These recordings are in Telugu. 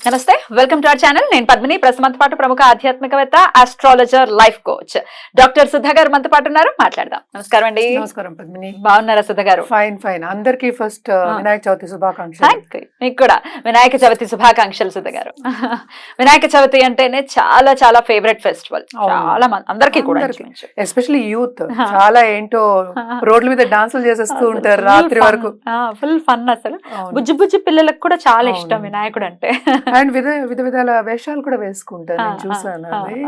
నమస్తే వెల్కమ్ టు అవర్ ఛానల్. నేను పద్మిని. ప్రస్తుతం పాటు ప్రముఖ ఆధ్యాత్మికవేత్త astrologer life coach doctor Sudha garu మనతో పాటు ఉన్నారు. మాట్లాడదాం. నమస్కారం అండి. నమస్కారం పద్మిని. బాగున్నారా సుధా గారు ఫైన్ ఫైన్ అందరికి ఫస్ట్ ఆ. వినాయక చవితి శుభాకాంక్షలు. థ్యాంక్. మీకు కూడా వినాయక చవితి శుభాకాంక్షలు సుధ గారు వినాయక చవితి అంటేనే చాలా చాలా ఫేవరెట్ ఫెస్టివల్. చాలా మంది అందరికీ కూడా. Especially youth. చాలా ఏంటో రోడ్ల మీద డాన్సులు చేసేస్తూ ఉంటారు రాత్రి వరకు. ఫుల్ ఫన్ అసలు. బుజ్జి బుజ్జి పిల్లలకు కూడా చాలా ఇష్టం. వినాయకుడు అంటే. అండ్ విధ విధ విధాల వేషాలు కూడా వేసుకుంటారు నేను చూసాను అది.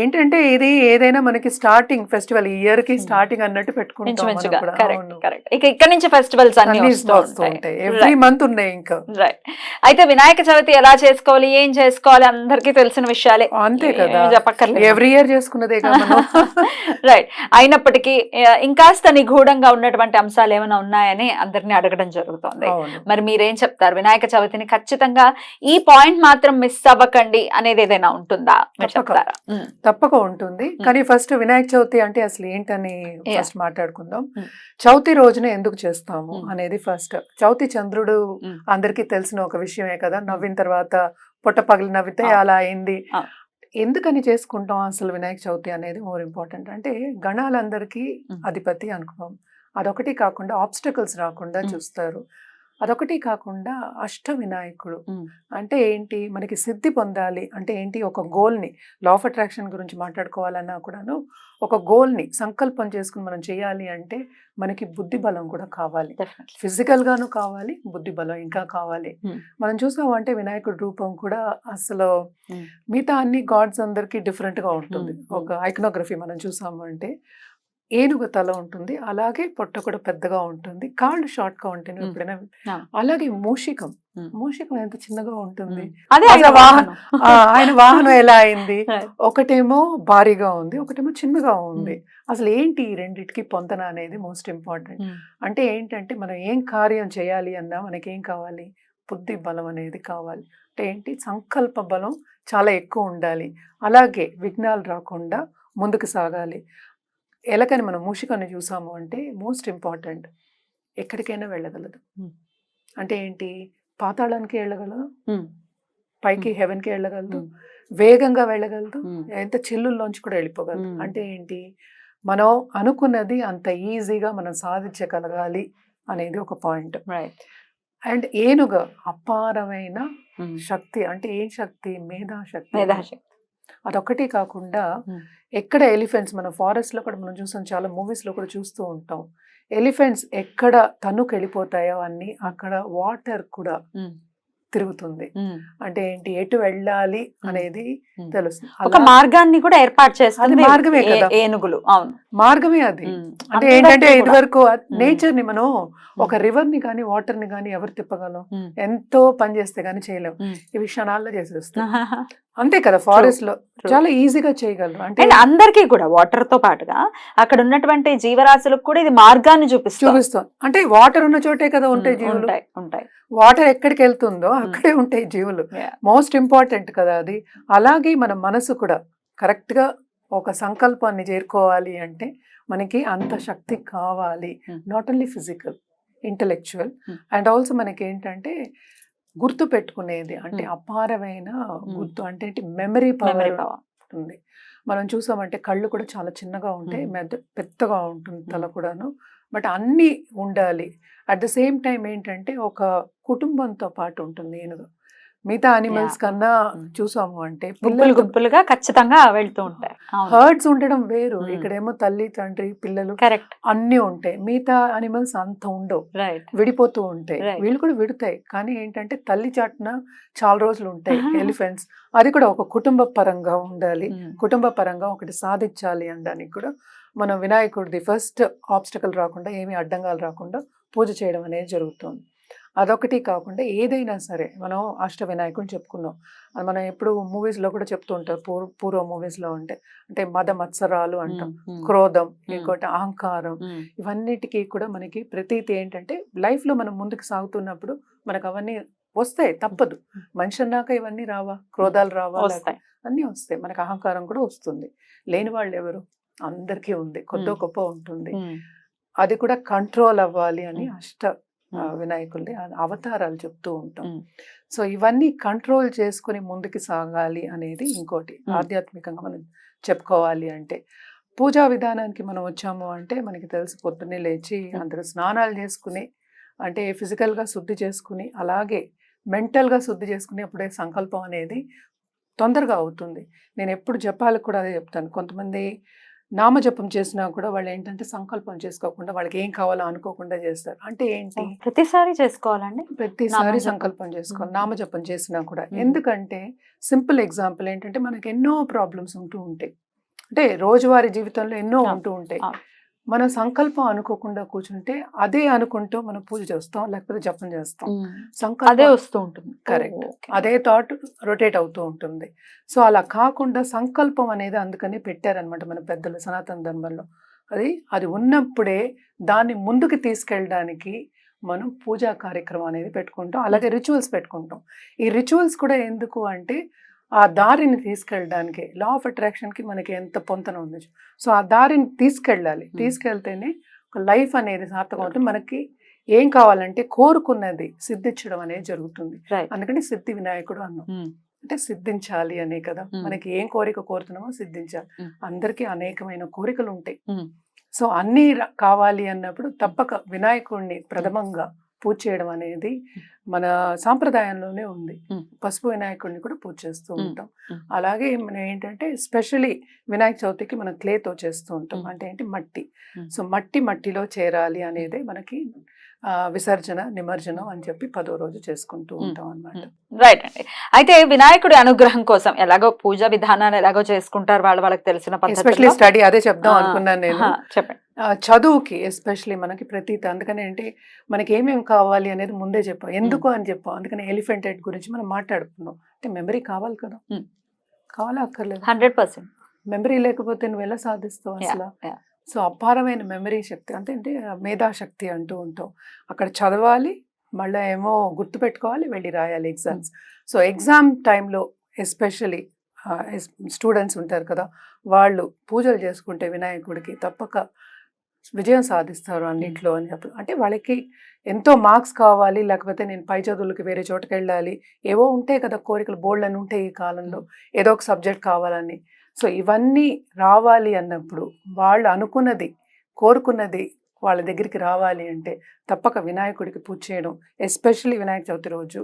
ఏంటంటే ఇది ఏదైనా మనకి స్టార్టింగ్ ఫెస్టివల్ ఇయర్కి. స్టార్టింగ్ అన్నట్టు పెట్టుకుంటాం ఇక ఇక్కడ నుంచి ఫెస్టివల్స్ అన్ని ఉంటాయి. ఎవ్రీ మంత్ ఉన్నాయి ఇంకా. రైట్ అయితే వినాయక చవితి ఎలా చేసుకోవాలి ఏం చేసుకోవాలి అందరికీ తెలిసిన విషయాలే. అంతే కదా. చెప్పక్కర్లేదు. ఎవ్రీ ఇయర్ చేసుకున్నదే రైట్ అయినప్పటికీ ఇంకాస్త నిగూఢంగా ఉన్నటువంటి అంశాలు ఏమైనా ఉన్నాయని అందరినీ అడగడం జరుగుతోంది. మరి మీరేం చెప్తారు? వినాయక చవితిని ఖచ్చితంగా ఈ పాయింట్ మాత్రం మిస్ అవ్వకండి అనేది ఏదైనా ఉంటుందా. చెప్తారా? తప్పక ఉంటుంది కానీ ఫస్ట్ వినాయక చవితి అంటే అసలు ఏంటని. ఫస్ట్ మాట్లాడుకుందాం. చవితి రోజున ఎందుకు చేస్తాము. అనేది ఫస్ట్ చవితి చంద్రుడు. అందరికీ తెలిసిన ఒక విషయమే కదా నవ్విన తర్వాత పొట్ట పగిలి నవ్వితే. అలా అయింది. ఎందుకని చేసుకుంటాం అసలు వినాయక చవితి అనేది మోర్ ఇంపార్టెంట్ అంటే గణాలందరికీ. అధిపతి అనుకున్నాం అదొకటి కాకుండా ఆబ్స్టకల్స్ రాకుండా. చూస్తారు అదొకటి కాకుండా అష్ట వినాయకుడు. అంటే ఏంటి మనకి సిద్ధి పొందాలి అంటే ఏంటి ఒక గోల్ని లా ఆఫ్ అట్రాక్షన్ గురించి మాట్లాడుకోవాలన్నా కూడాను ఒక గోల్ని సంకల్పం చేసుకుని మనం చేయాలి అంటే మనకి బుద్ధి బలం కూడా కావాలి definitely. ఫిజికల్ గాను కావాలి బుద్ధి బలం ఇంకా కావాలి. మనం చూసామంటే వినాయకుడి రూపం కూడా అసలు. మిగతా అన్ని గాడ్స్ అందరికి డిఫరెంట్గా ఉంటుంది. ఒక ఐకనోగ్రఫీ మనం చూసాము అంటే ఏనుగు తల ఉంటుంది అలాగే పొట్ట కూడా పెద్దగా ఉంటుంది కాళ్ళు షార్ట్గా ఉంటాయి Hmm. ఎప్పుడైనా. అలాగే మూషికం. మూషికం ఎంత చిన్నగా ఉంటుంది. అదే వాహనం. ఆయన వాహనం ఎలా అయింది. ఒకటేమో భారీగా ఉంది ఒకటేమో చిన్నగా ఉంది అసలు ఏంటి ఈ రెండిటికి పొంతన అనేది మోస్ట్ ఇంపార్టెంట్. అంటే ఏంటంటే మనం ఏం కార్యం చేయాలి అన్నా మనకి ఏం కావాలి బుద్ధి బలం అనేది కావాలి అంటే ఏంటి సంకల్ప బలం చాలా ఎక్కువ ఉండాలి అలాగే విఘ్నాలు రాకుండా ముందుకు సాగాలి ఎలకని మనం మూషికని చూసాము అంటే మోస్ట్ ఇంపార్టెంట్ ఎక్కడికైనా వెళ్ళగలదు Hmm. అంటే ఏంటి పాతాళానికి వెళ్ళగలదు ఉమ్. పైకి హెవెన్కి వెళ్ళగలదు. వేగంగా వెళ్ళగలదు. ఎంత చిల్లుల్లోంచి కూడా వెళ్ళిపోగలదు. అంటే ఏంటి మనం అనుకున్నది అంత ఈజీగా మనం సాధించగలగాలి అనేది ఒక పాయింట్. అండ్ ఏనుగ అపారమైన. శక్తి అంటే ఏం శక్తి మేధాశక్తి మేధాశక్తి. అదొకటి కాకుండా. ఎక్కడ ఎలిఫెంట్స్ మన ఫారెస్ట్లో కూడా మనం చూస్తాం చాలా మూవీస్లో కూడా చూస్తూ ఉంటాం ఎలిఫెంట్స్ ఎక్కడ తనుకు వెళ్ళిపోతాయో అన్ని అక్కడ వాటర్ కూడా. తిరుగుతుంది. అంటే ఏంటి ఎటు వెళ్ళాలి అనేది. తెలుస్తుంది ఒక మార్గాన్ని కూడా ఏర్పాటు చేస్తుంది మార్గమే కదా. ఏనుగులు అవును మార్గమే అది. అంటే ఏంటంటే. ఇది వరకు. నేచర్ని మనం ఒక రివర్ని కానీ వాటర్ని కానీ ఎవరు తిప్పగలం. ఎంతో పని చేస్తే గానీ చేయలేం మ్మ్. ఇవి క్షణాల్లో చేసేస్తాం అంతే కదా ఫారెస్ట్లో. చాలా ఈజీగా చేయగలరు. అంటే అండ్ అందరికీ కూడా వాటర్తో పాటుగా అక్కడ ఉన్నటువంటి జీవరాశులకు కూడా ఇది మార్గాన్ని చూపిస్తుంది. చూపిస్తాం అంటే వాటర్ ఉన్న చోటే కదా ఉంటాయి జీవులు. ఉంటాయి ఉంటాయి. వాటర్ ఎక్కడికి వెళ్తుందో అక్కడే ఉంటాయి జీవులు. మోస్ట్ ఇంపార్టెంట్ కదా అది. అలాగే మన మనసు కూడా కరెక్ట్గా ఒక సంకల్పాన్ని చేరుకోవాలి అంటే మనకి అంత శక్తి కావాలి. Not only physical intellectual. And also మనకి ఏంటంటే గుర్తు పెట్టుకునేది. అంటే. అపారమైన గుర్తు. అంటే మెమరీ మెమరీ పవర్ ఉంటుంది. మనం చూసామంటే కళ్ళు కూడా చాలా చిన్నగా ఉంటాయి. మెద పెద్దగా ఉంటుంది తల. కూడాను. బట్ అన్నీ ఉండాలి. అట్ ద సేమ్ టైం ఏంటంటే ఒక కుటుంబంతో పాటు ఉంటుంది. ఏనుగు. మిగతా అనిమల్స్. కన్నా Mm. చూసాము అంటే గుంపులు పిల్లలు గుంపులుగా ఖచ్చితంగా వెళ్తూ ఉంటాయి. హర్డ్స్ ఉండడం వేరు. Mm. ఇక్కడేమో తల్లి తండ్రి పిల్లలు కరెక్ట్ అన్ని ఉంటాయి. మిగతా అనిమల్స్ అంత ఉండవు. విడిపోతూ ఉంటాయి. వీళ్ళు కూడా విడతాయి. కానీ ఏంటంటే తల్లి చాటున చాలా రోజులు ఉంటాయి ఎలిఫెంట్స్ అది కూడా ఒక కుటుంబ పరంగా ఉండాలి. కుటుంబ పరంగా ఒకటి సాధించాలి అనడానికి కూడా మనం వినాయకుడిది ఫస్ట్ ఆబ్స్టకల్ రాకుండా ఏమీ అడ్డంగాలు రాకుండా పూజ చేయడం అనేది జరుగుతుంది. అదొకటి కాకుండా ఏదైనా సరే మనం అష్ట వినాయకుడిని చెప్పుకున్నాం. అది మనం ఎప్పుడు మూవీస్లో కూడా చెప్తూ ఉంటారు. పూర్వ పూర్వ మూవీస్లో ఉంటే అంటే మద మత్సరాలు అంటాం. క్రోధం ఇంకోటి అహంకారం ఇవన్నిటికీ కూడా మనకి ప్రతీతి ఏంటంటే లైఫ్లో మనం ముందుకు సాగుతున్నప్పుడు మనకు అవన్నీ వస్తాయి తప్పదు. మనిషి అన్నాక ఇవన్నీ రావా? క్రోధాలు రావా? వస్తాయి. అన్నీ వస్తాయి. మనకు అహంకారం కూడా వస్తుంది. లేని వాళ్ళు ఎవరు? అందరికీ ఉంది. కొద్ది. గొప్ప ఉంటుంది. అది కూడా కంట్రోల్ అవ్వాలి అని. అష్ట వినాయకుల్ని అవతారాలు చెప్తూ ఉంటాం. సో ఇవన్నీ కంట్రోల్ చేసుకుని ముందుకు సాగాలి అనేది ఇంకోటి. ఆధ్యాత్మికంగా మనం చెప్పుకోవాలి అంటే. పూజా విధానానికి మనం వచ్చాము అంటే మనకి తెలుసు పొద్దున్నే లేచి అందరూ స్నానాలు చేసుకుని అంటే ఫిజికల్గా శుద్ధి చేసుకుని అలాగే మెంటల్గా శుద్ధి చేసుకుని అప్పుడే సంకల్పం అనేది తొందరగా అవుతుంది. నేను ఎప్పుడు జపాలకు కూడా అదే చెప్తాను. కొంతమంది నామజపం చేసినా కూడా వాళ్ళు ఏంటంటే సంకల్పం చేసుకోకుండా వాళ్ళకి ఏం కావాలో అనుకోకుండా చేస్తారు అంటే ఏంటి ప్రతిసారి చేసుకోవాలండి ప్రతిసారి. సంకల్పం చేసుకోవాలి. నామజపం చేసినా కూడా. ఎందుకంటే సింపుల్ ఎగ్జాంపుల్ ఏంటంటే మనకి ఎన్నో ప్రాబ్లమ్స్ ఉంటూ ఉంటాయి అంటే రోజువారీ జీవితంలో ఎన్నో ఉంటూ ఉంటాయి. మనం సంకల్పం అనుకోకుండా కూర్చుంటే అదే అనుకుంటూ మనం పూజ చేస్తాం లేకపోతే జపం చేస్తాం. అదే సంకల్పం వస్తూ ఉంటుంది. Okay. అదే థాట్ రొటేట్ అవుతూ ఉంటుంది. సో అలా కాకుండా సంకల్పం అనేది అందుకని పెట్టారనమాట మన పెద్దలు సనాతన ధర్మంలో. అది అది ఉన్నప్పుడే దాన్ని ముందుకు తీసుకెళ్ళడానికి మనం పూజా కార్యక్రమం అనేది పెట్టుకుంటాం. అలాగే రిచువల్స్ పెట్టుకుంటాం. ఈ రిచువల్స్ కూడా ఎందుకు అంటే ఆ దారిని తీసుకెళ్ళడానికి లా ఆఫ్ అట్రాక్షన్కి మనకి ఎంత పొంతన ఉంది సో ఆ దారిని తీసుకెళ్ళాలి. తీసుకెళ్తేనే ఒక లైఫ్ అనేది సార్థకం అవుతుంది మనకి ఏం కావాలంటే కోరుకున్నది సిద్ధించడం అనేది జరుగుతుంది. అందుకని సిద్ధి వినాయకుడు అన్నాం. అంటే సిద్ధించాలి అనే కదా. మనకి ఏం కోరిక కోరుతున్నామో సిద్ధించాలి. అందరికీ అనేకమైన కోరికలు ఉంటాయి. సో అన్నీ కావాలి అన్నప్పుడు తప్పక వినాయకుడిని ప్రథమంగా పూజ చేయడం అనేది మన సాంప్రదాయంలోనే ఉంది. పసుపు వినాయకుడిని కూడా పూజ చేస్తూ. ఉంటాం. అలాగే మనం ఏంటంటే స్పెషలీ వినాయక చవితికి మనం క్లేతో చేస్తూ ఉంటాం. అంటే ఏంటి మట్టి. సో మట్టి మట్టిలో చేరాలి అనేది మనకి విసర్జన నిమజ్జనం అని చెప్పి పదో రోజు చేసుకుంటూ. ఉంటాం అన్నమాట. రైట్ అండి. అయితే వినాయకుడి అనుగ్రహం కోసం ఎలాగో పూజ విధానాన్ని ఎలాగో చేసుకుంటారు వాళ్ళు వాళ్ళకి తెలిసిన ఎస్పెషలీ స్టడీ అదే చెప్దాం అనుకున్నాను నేను. చెప్పండి. చదువుకి ఎస్పెషలీ మనకి ప్రతీత అందుకని ఏంటి మనకి ఏమేమి కావాలి అనేది ముందే చెప్పాం. ఎందుకు అని చెప్పాం. అందుకని ఎలిఫెంట్ హెడ్ గురించి మనం మాట్లాడుకున్నాం. అంటే మెమరీ కావాలి కదా. కావాలా అక్కర్లేదు. హండ్రెడ్ పర్సెంట్ మెమరీ లేకపోతే నువ్వు ఎలా సాధిస్తావు అసలు. సో అపారమైన మెమరీ శక్తి అంటే అంటే మేధాశక్తి అంటూ ఉంటాం. అక్కడ చదవాలి మళ్ళీ ఏమో గుర్తుపెట్టుకోవాలి వెళ్ళి రాయాలి ఎగ్జామ్స్. సో ఎగ్జామ్ టైంలో ఎస్పెషలీ స్టూడెంట్స్ ఉంటారు కదా వాళ్ళు పూజలు చేసుకుంటే వినాయకుడికి తప్పక విజయం సాధిస్తారు అన్నింటిలో అని చెప్పి అంటే వాళ్ళకి ఎంతో మార్క్స్ కావాలి లేకపోతే నేను పై చదువులకి వేరే చోటుకి వెళ్ళాలి ఏవో ఉంటాయి కదా కోరికలు బోల్డ్ అని ఉంటాయి ఈ కాలంలో ఏదో ఒక సబ్జెక్ట్ కావాలని. సో ఇవన్నీ రావాలి అన్నప్పుడు వాళ్ళు అనుకున్నది కోరుకున్నది వాళ్ళ దగ్గరికి రావాలి అంటే తప్పక వినాయకుడికి పూజ చేయడం ఎస్పెషల్లీ వినాయక చవితి రోజు.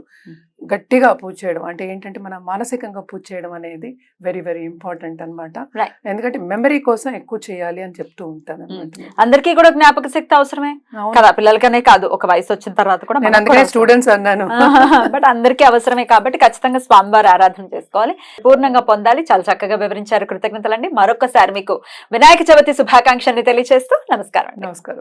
గట్టిగా పూజ చేయడం. అంటే ఏంటంటే మనం మానసికంగా పూజ చేయడం అనేది వెరీ వెరీ ఇంపార్టెంట్ అన్నమాట. Right. ఎందుకంటే మెమరీ కోసం ఎక్కువ చేయాలి అని చెప్తూ ఉంటాను అనమాట అందరికీ కూడా జ్ఞాపక శక్తి అవసరమే? కదా పిల్లలకనే కాదు ఒక వయసు వచ్చిన తర్వాత కూడా నేను అందుకనే. స్టూడెంట్స్ అన్నాను. బట్ అందరికీ అవసరమే కాబట్టి ఖచ్చితంగా స్వామివారి ఆరాధన చేసుకోవాలి. పూర్ణంగా పొందాలి. చాలా చక్కగా వివరించారు. కృతజ్ఞతలండి. మరొకసారి మీకు వినాయక చవితి శుభాకాంక్షల్ని తెలియజేస్తూ నమస్కారం నమస్కారం.